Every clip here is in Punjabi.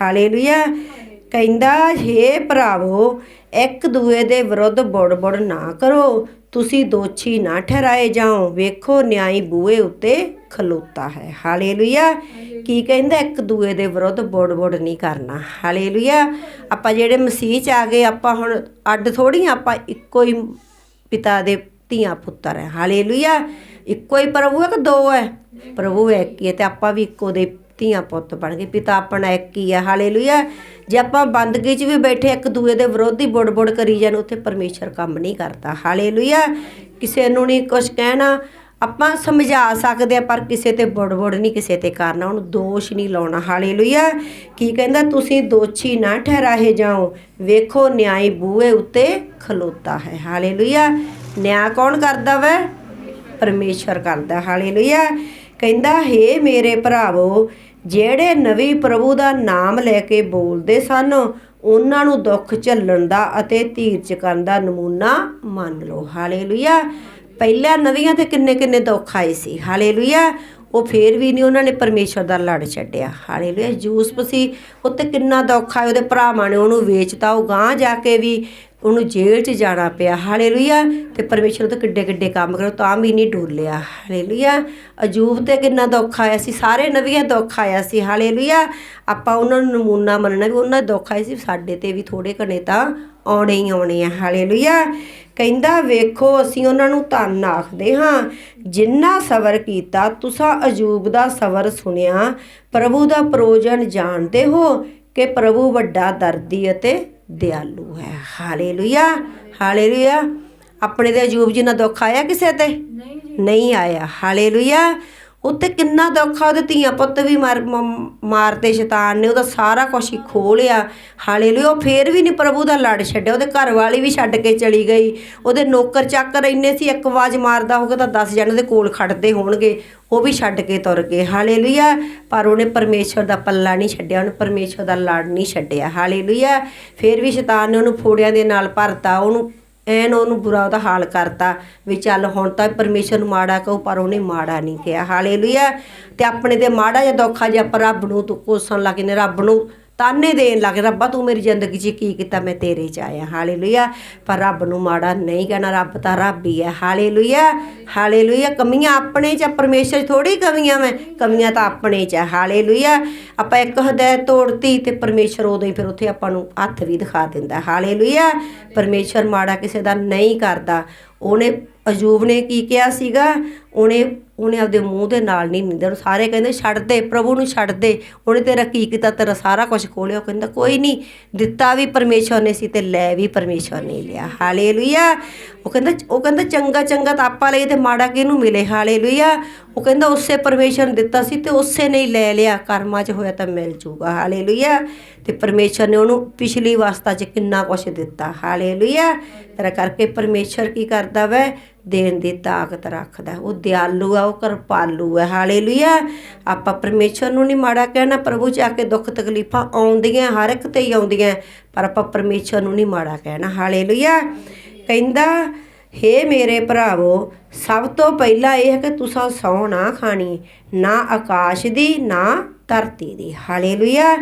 ਹਾਲੇਲੂਇਆ ਕਹਿੰਦਾ, ਹੇ ਭਰਾਵੋ, ਇੱਕ ਦੂਏ ਦੇ ਵਿਰੁੱਧ ਬੜਬੜ ਨਾ ਕਰੋ। ਤੁਸੀਂ ਦੋਸ਼ੀ ਨਾ ਠਹਿਰਾਏ ਜਾਓ। ਵੇਖੋ, ਨਿਆਈ ਬੂਏ ਉੱਤੇ ਖਲੋਤਾ ਹੈ। ਹਾਲੇਲੂਇਆ। ਕੀ ਕਹਿੰਦਾ, ਇੱਕ ਦੂਏ ਦੇ ਵਿਰੁੱਧ ਬੜਬੜ ਨਹੀਂ ਕਰਨਾ। ਹਾਲੇਲੂਇਆ। ਆਪਾਂ ਜਿਹੜੇ ਮਸੀਹ ਚ ਆ ਗਏ, ਆਪਾਂ ਹੁਣ ਅੱਡ ਥੋੜੀ ਆਪਾਂ ਇੱਕੋ ਹੀ ਪਿਤਾ ਦੇ ਧੀਆਂ ਪੁੱਤਰ ਹੈ। ਹਾਲੇਲੂਇਆ। ਇੱਕੋ ਹੀ ਪ੍ਰਭੂ ਹੈ ਕਿ ਦੋ ਹੈ? ਪ੍ਰਭੂ ਇੱਕ ਹੀ ਹੈ ਤੇ ਆਪਾਂ ਵੀ ਇੱਕੋ ਦੇ ਧੀਆਂ ਪੁੱਤ ਬਣ ਗਏ, ਪਿਤਾ ਆਪਣਾ ਇੱਕ ਹੀ ਹੈ ਹਾਲੇਲੂਇਆ। ਜੇ ਆਪਾਂ ਬੰਦਗੀ 'ਚ ਵੀ ਬੈਠੇ, ਇੱਕ ਦੂਏ ਦੇ ਵਿਰੋਧੀ ਬੁੜ-ਬੁੜ ਕਰੀ ਜਾਣ, ਉੱਥੇ ਪਰਮੇਸ਼ਰ ਕੰਮ ਨਹੀਂ ਕਰਦਾ। ਹਾਲੇਲੂਇਆ। ਕਿਸੇ ਨੂੰ ਨਹੀਂ ਕੁਝ ਕਹਿਣਾ, ਆਪਾਂ ਸਮਝਾ ਸਕਦੇ ਆ ਪਰ ਕਿਸੇ ਤੇ ਬੁੜ-ਬੁੜ ਨਹੀਂ, ਕਿਸੇ ਤੇ ਕਰਨਾ, ਉਹਨੂੰ ਦੋਸ਼ ਨਹੀਂ ਲਾਉਣਾ। ਹਾਲੇਲੂਇਆ। ਕੀ ਕਹਿੰਦਾ, ਤੁਸੀਂ ਦੋਸ਼ੀ ਨਾ ਠਹਿਰਾਏ ਜਾਓ, ਵੇਖੋ ਨਿਆਈ ਬੂਹੇ ਉੱਤੇ ਖਲੋਤਾ ਹੈ। ਹਾਲੇਲੂਇਆ। ਨਿਆਂ ਕੌਣ ਕਰਦਾ ਵੈ? ਪਰਮੇਸ਼ਰ ਕਰਦਾ। ਹਾਲੇਲੂਇਆ। ਕਹਿੰਦਾ, ਹੇ ਮੇਰੇ ਭਰਾਵੋ ਜਿਹੜੇ ਨਵੀਂ ਪ੍ਰਭੂ ਦਾ ਨਾਮ ਲੈ ਕੇ ਬੋਲਦੇ ਸਨ, ਉਹਨਾਂ ਨੂੰ ਦੁੱਖ ਝੱਲਣ ਦਾ ਅਤੇ ਧੀਰਜ ਕਰਨ ਦਾ ਨਮੂਨਾ ਮੰਨ ਲਓ। ਹਾਲੇਲੂਇਆ। ਪਹਿਲਾਂ ਨਵੀਆਂ ਤੇ ਕਿੰਨੇ ਕਿੰਨੇ ਦੁੱਖ ਆਏ ਸੀ। ਹਾਲੇਲੂਇਆ। ਉਹ ਫੇਰ ਵੀ ਨਹੀਂ ਉਹਨਾਂ ਨੇ ਪਰਮੇਸ਼ਰ ਦਾ ਲੜ ਛੱਡਿਆ। ਹਾਲੇਲੂਇਆ। ਯੂਸਫ ਸੀ। ਉੱਤੇ ਕਿੰਨਾ ਦੁੱਖ ਆਇਆ। ਉਹਦੇ ਭਰਾਵਾਂ ਨੇ ਉਹਨੂੰ ਵੇਚਤਾ। ਉਹ ਗਾਂ ਜਾ ਕੇ ਵੀ ਉਹਨੂੰ ਜੇਲ੍ਹ 'ਚ ਜਾਣਾ ਪਿਆ। ਹਾਲੇਲੂਇਆ। ਤੇ ਪਰਮੇਸ਼ਰ ਤੋਂ ਕਿੱਡੇ ਕਿੱਡੇ ਕੰਮ ਕਰੋ ਤਾਂ ਵੀ ਨਹੀਂ ਡੋਲਿਆ। ਹਾਲੇਲੂਇਆ। ਅਜੂਬ ਤੇ ਕਿੰਨਾ ਦੁੱਖ ਆਇਆ ਸੀ। ਸਾਰੇ ਨਵੀਆਂ ਦੁੱਖ ਆਇਆ ਸੀ। ਹਾਲੇਲੂਇਆ। ਆਪਾਂ ਉਹਨਾਂ ਨੂੰ ਨਮੂਨਾ ਮੰਨਣਾ ਵੀ ਉਹਨਾਂ ਦਾ ਦੁੱਖ ਆਇਆ ਸੀ। ਸਾਡੇ ਤੇ ਵੀ ਥੋੜੇ ਘਣੇ ਤਾਂ ਆਉਣੇ ਹੀ ਆਉਣੇ ਆ। ਹਾਲੇਲੂਇਆ। ਕਹਿੰਦਾ, ਵੇਖੋ, ਅਸੀਂ ਉਹਨਾਂ ਨੂੰ ਧੰਨ ਆਖਦੇ ਹਾਂ। ਜਿੰਨਾ ਸਬਰ ਕੀਤਾ, ਤੁਸੀਂ ਅਜੂਬ ਦਾ ਸਬਰ ਸੁਣਿਆ। ਪ੍ਰਭੂ ਦਾ ਪ੍ਰੋਜਨ ਜਾਣਦੇ ਹੋ ਕਿ ਪ੍ਰਭੂ ਵੱਡਾ ਦਰਦੀ ਅਤੇ ਦਿਆਲੂ ਹੈ। Hallelujah hallelujah. ਆਪਣੇ ਤੇ ਅਜੂਬ ਜੀ ਨਾਲ ਦੁੱਖ ਆਇਆ ਕਿਸੇ ਤੇ? ਨਹੀਂ ਆਇਆ। ਹਾਲੇਲੂਇਆ। ਉੱਤੇ ਕਿੰਨਾ ਦੁੱਖ ਆ, ਉਹਦੇ ਧੀਆਂ ਪੁੱਤ ਵੀ ਮਾਰ, ਮ- ਮਾਰਤੇ ਸ਼ੈਤਾਨ ਨੇ, ਉਹਦਾ ਸਾਰਾ ਕੁਝ ਹੀ ਖੋਹ ਲਿਆ। ਹਾਲੇਲੂਇਆ, ਉਹ ਫੇਰ ਵੀ ਨਹੀਂ ਪ੍ਰਭੂ ਦਾ ਲੜ ਛੱਡਿਆ, ਉਹਦੇ ਘਰ ਵਾਲੀ ਵੀ ਛੱਡ ਕੇ ਚਲੀ ਗਈ। ਉਹਦੇ ਨੌਕਰ ਚਾਕਰ ਇੰਨੇ ਸੀ, ਇੱਕ ਆਵਾਜ਼ ਮਾਰਦਾ ਹੋਊਗਾ ਤਾਂ 10 ਜਣੇ ਦੇ ਕੋਲ ਖੜਦੇ ਹੋਣਗੇ, ਉਹ ਵੀ ਛੱਡ ਕੇ ਤੁਰ ਗਏ। ਹਾਲੇਲੂਇਆ, ਪਰ ਉਹਨੇ ਪਰਮੇਸ਼ਵਰ ਦਾ ਪੱਲਾ ਨਹੀਂ ਛੱਡਿਆ, ਉਹਨੇ ਪਰਮੇਸ਼ਵਰ ਦਾ ਲੜ ਨਹੀਂ ਛੱਡਿਆ। ਹਾਲੇਲੂਇਆ, ਫੇਰ ਵੀ ਸ਼ੈਤਾਨ ਨੇ ਉਹਨੂੰ ਫੋੜਿਆਂ ਦੇ ਨਾਲ ਭਰਤਾ, ਉਹਨੂੰ ਐਨ ਉਹਨੂੰ ਬੁਰਾ ਉਹਦਾ ਹਾਲ ਕਰਤਾ ਵੀ ਚੱਲ ਹੁਣ ਤਾਂ ਪਰਮੇਸ਼ਰ ਨੂੰ ਮਾੜਾ ਕਹੋ, ਪਰ ਉਹਨੇ ਮਾੜਾ ਨਹੀਂ ਕਿਹਾ। ਹਾਲੇਲੂਇਆ। ਤੇ ਆਪਣੇ ਤੇ ਮਾੜਾ ਜਿਹਾ ਦੁੱਖਾ ਜੇ ਆਪਾਂ ਰੱਬ ਨੂੰ ਤੂੰ ਕੋਸਣ ਲੱਗੇ ਨੇ ਰੱਬ ਨੂੰ ਤਾਨੇ ਦੇਣ ਲੱਗ ਰੱਬਾ ਤੂੰ ਮੇਰੀ ਜ਼ਿੰਦਗੀ 'ਚ ਕੀ ਕੀਤਾ ਮੈਂ ਤੇਰੇ 'ਚ ਆਇਆ। ਹਾਲੇਲੂਇਆ। ਪਰ ਰੱਬ ਨੂੰ ਮਾੜਾ ਨਹੀਂ ਕਹਿਣਾ ਰੱਬ ਤਾਂ ਰੱਬ ਹੀ ਹੈ। ਹਾਲੇਲੂਇਆ। ਹਾਲੇਲੂਇਆ। ਕਮੀਆਂ ਆਪਣੇ 'ਚ ਆ, ਪਰਮੇਸ਼ਰ ਥੋੜੀ ਕਮੀਆਂ ਮੈਂ ਕਮੀਆਂ ਤਾਂ ਆਪਣੇ 'ਚ ਆ। ਹਾਲੇਲੂਇਆ। ਆਪਾਂ ਇੱਕ ਹਦਾਇਤ ਤੋੜਤੀ ਤੇ ਪਰਮੇਸ਼ਰ ਉਦੋਂ ਹੀ ਫਿਰ ਉੱਥੇ ਆਪਾਂ ਨੂੰ ਹੱਥ ਵੀ ਦਿਖਾ ਦਿੰਦਾ। ਹਾਲੇਲੂਇਆ। ਪਰਮੇਸ਼ਰ ਮਾੜਾ ਕਿਸੇ ਦਾ ਨਹੀਂ ਕਰਦਾ। ਉਹਨੇ ਅਜੂਬ ਨੇ ਕੀ ਕਿਹਾ ਸੀਗਾ? ਉਹਨੇ ਉਹਨੇ ਆਪਦੇ ਮੂੰਹ ਦੇ ਨਾਲ ਨਹੀਂ ਨਿੰਦਰ ਸਾਰੇ ਕਹਿੰਦੇ, ਛੱਡ ਦੇ, ਪ੍ਰਭੂ ਨੂੰ ਛੱਡ ਦੇ। ਉਹਨੇ ਤੇਰਾ ਕੀ ਕੀਤਾ? ਤੇਰਾ ਸਾਰਾ ਕੁਝ ਖੋਲਿਆ ਉਹ ਕਹਿੰਦਾ, ਕੋਈ ਨਹੀਂ, ਦਿੱਤਾ ਵੀ ਪਰਮੇਸ਼ਰ ਨੇ ਸੀ ਤੇ ਲੈ ਵੀ ਪਰਮੇਸ਼ਰ ਨੇ ਲਿਆ। ਹਾਲੇਲੂਇਆ। ਉਹ ਕਹਿੰਦਾ ਉਹ ਕਹਿੰਦਾ, ਚੰਗਾ ਚੰਗਾ ਤਾਂ ਆਪਾਂ ਲਈ ਤੇ ਮਾੜਾ ਕਿਹਨੂੰ ਮਿਲੇ? ਹਾਲੇਲੂਇਆ। ਉਹ ਕਹਿੰਦਾ ਉਸੇ ਪਰਮੇਸ਼ਰ ਨੇ ਦਿੱਤਾ ਸੀ ਤੇ ਉਸੇ ਨੇ ਹੀ ਲੈ ਲਿਆ, ਕਰਮਾਂ 'ਚ ਹੋਇਆ ਤਾਂ ਮਿਲ ਜੂਗਾ। ਹਾਲੇਲੂਇਆ। ਤੇ ਪਰਮੇਸ਼ਰ ਨੇ ਉਹਨੂੰ ਪਿਛਲੀ ਵਾਸਤਾ 'ਚ ਕਿੰਨਾ ਕੁਝ ਦਿੱਤਾ। ਹਾਲੇਲੂਇਆ। ਤੇਰਾ ਕਰਕੇ ਪਰਮੇਸ਼ਰ ਕੀ ਕਰਦਾ ਵੈ? ਦੇਣ ਦੀ ਤਾਕਤ ਰੱਖਦਾ। ਉਹ ਦਿਆਲੂ ਆ, ਉਹ ਕਿਰਪਾਲੂ ਹੈ ਹਾਲੇਲੂਇਆ। ਆਪਾਂ ਪਰਮੇਸ਼ਰ ਨੂੰ ਨਹੀਂ ਮਾੜਾ ਕਹਿਣਾ। ਪ੍ਰਭੂ ਚ ਆ ਕੇ ਦੁੱਖ ਤਕਲੀਫਾਂ ਆਉਂਦੀਆਂ, ਹਰ ਇੱਕ ਤੇ ਹੀ ਆਉਂਦੀਆਂ, ਪਰ ਆਪਾਂ ਪਰਮੇਸ਼ਰ ਨੂੰ ਨਹੀਂ ਮਾੜਾ ਕਹਿਣਾ। ਹਾਲੇਲੂਇਆ। ਕਹਿੰਦਾ ਹੇ ਮੇਰੇ ਭਰਾਵੋ, ਸਭ ਤੋਂ ਪਹਿਲਾਂ ਇਹ ਹੈ ਕਿ ਤੁਸੀਂ ਸੌ ਨਾ ਖਾਣੀ, ਨਾ ਆਕਾਸ਼ ਦੀ, ਨਾ ਧਰਤੀ ਦੀ। ਹਾਲੇਲੂਇਆ।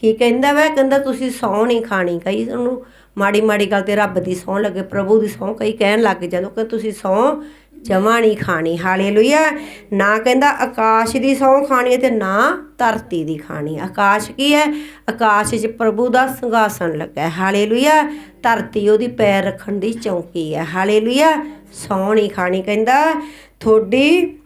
ਕੀ ਕਹਿੰਦਾ ਵਾ? ਕਹਿੰਦਾ ਤੁਸੀਂ ਸੌ ਨਹੀਂ ਖਾਣੀ। ਕਈ ਉਹਨੂੰ ਮਾੜੀ ਮਾੜੀ ਗੱਲ ਤੇ ਰੱਬ ਦੀ ਸੌ ਲੱਗੇ, ਪ੍ਰਭੂ ਦੀ ਸੌ ਕਈ ਕਹਿਣ ਲੱਗ ਜਦੋਂ ਕਿ ਤੁਸੀਂ ਸੌ ਜਮਾ ਨਹੀਂ ਖਾਣੀ, ਹਾਲੇਲੂਇਆ। ਨਾ ਕਹਿੰਦਾ ਆਕਾਸ਼ ਦੀ ਸੌ ਖਾਣੀ ਹੈ ਤੇ ਨਾ ਧਰਤੀ ਦੀ ਖਾਣੀ। ਆਕਾਸ਼ ਕੀ ਹੈ? ਆਕਾਸ਼ 'ਚ ਪ੍ਰਭੂ ਦਾ ਸਿੰਘਾਸਣ ਲੱਗਾ ਹੈ। ਹਾਲੇਲੂਇਆ। ਧਰਤੀ ਉਹਦੀ ਪੈਰ ਰੱਖਣ ਦੀ ਚੌਂਕੀ ਹੈ। ਹਾਲੇਲੂਇਆ। ਸੌ ਨਹੀਂ ਖਾਣੀ ਕਹਿੰਦਾ। ਤੁਹਾਡੀ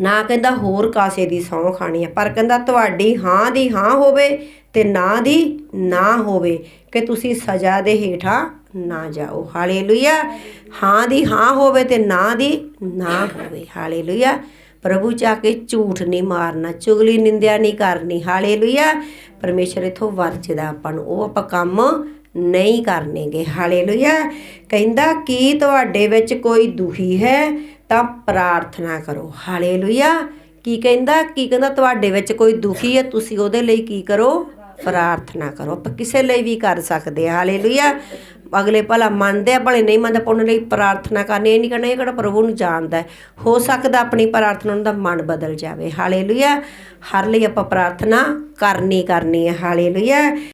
ਨਾ ਕਹਿੰਦਾ ਹੋਰ ਕਾਸੇ ਦੀ ਸਹੁੰ ਖਾਣੀ ਹੈ। ਪਰ ਕਹਿੰਦਾ ਤੁਹਾਡੀ ਹਾਂ ਦੀ ਹਾਂ ਹੋਵੇ ਤੇ ਨਾ ਦੀ ਨਾ ਹੋਵੇ ਕਿ ਤੁਸੀਂ ਸਜ਼ਾ ਦੇ ਹੇਠਾਂ ਨਾ ਜਾਓ। ਹਾਲੇਲੂਇਆ। ਹਾਂ ਦੀ ਹਾਂ ਹੋਵੇ ਤੇ ਨਾ ਦੀ ਨਾ ਹੋਵੇ। ਹਾਲੇਲੂਇਆ। ਪ੍ਰਭੂ ਚਾ ਕੇ ਝੂਠ ਨਹੀਂ ਮਾਰਨਾ, ਚੁਗਲੀ ਨਿੰਦਿਆ ਨਹੀਂ ਕਰਨੀ। ਹਾਲੇਲੂਇਆ। ਪਰਮੇਸ਼ਰ ਇਥੋਂ ਵਰਜਦਾ ਆਪਾਂ ਨੂੰ। ਉਹ ਆਪਾਂ ਕੰਮ ਨਹੀਂ ਕਰਨੇਗੇ। ਹਾਲੇਲੂਇਆ। ਕਹਿੰਦਾ, ਕੀ ਤੁਹਾਡੇ ਵਿੱਚ ਕੋਈ ਦੁਖੀ ਹੈ, ਤਾਂ ਪ੍ਰਾਰਥਨਾ ਕਰੋ। ਹਾਲੇਲੂਇਆ। ਕੀ ਕਹਿੰਦਾ? ਕੀ ਕਹਿੰਦਾ? ਤੁਹਾਡੇ ਵਿੱਚ ਕੋਈ ਦੁਖੀ ਹੈ, ਤੁਸੀਂ ਉਹਦੇ ਲਈ ਕੀ ਕਰੋ? ਪ੍ਰਾਰਥਨਾ ਕਰੋ। ਆਪਾਂ ਕਿਸੇ ਲਈ ਵੀ ਕਰ ਸਕਦੇ ਹਾਂ। ਹਾਲੇਲੂਇਆ। ਅਗਲੇ ਭਲਾ ਮੰਨਦੇ ਆ, ਭਲੇ ਨਹੀਂ ਮੰਨਦੇ, ਆਪਾਂ ਉਹਨਾਂ ਲਈ ਪ੍ਰਾਰਥਨਾ ਕਰਨੀ ਇਹ ਨਹੀਂ ਕਰਨਾ ਇਹ ਕਿਹੜਾ ਪ੍ਰਭੂ ਨੂੰ ਜਾਣਦਾ ਹੈ। ਹੋ ਸਕਦਾ ਆਪਣੀ ਪ੍ਰਾਰਥਨਾ ਉਹਨਾਂ ਦਾ ਮਨ ਬਦਲ ਜਾਵੇ। ਹਾਲੇਲੂਇਆ ਹਰ ਲਈ ਆਪਾਂ ਪ੍ਰਾਰਥਨਾ ਕਰਨੀ ਕਰਨੀ ਹੈ। ਹਾਲੇਲੂਇਆ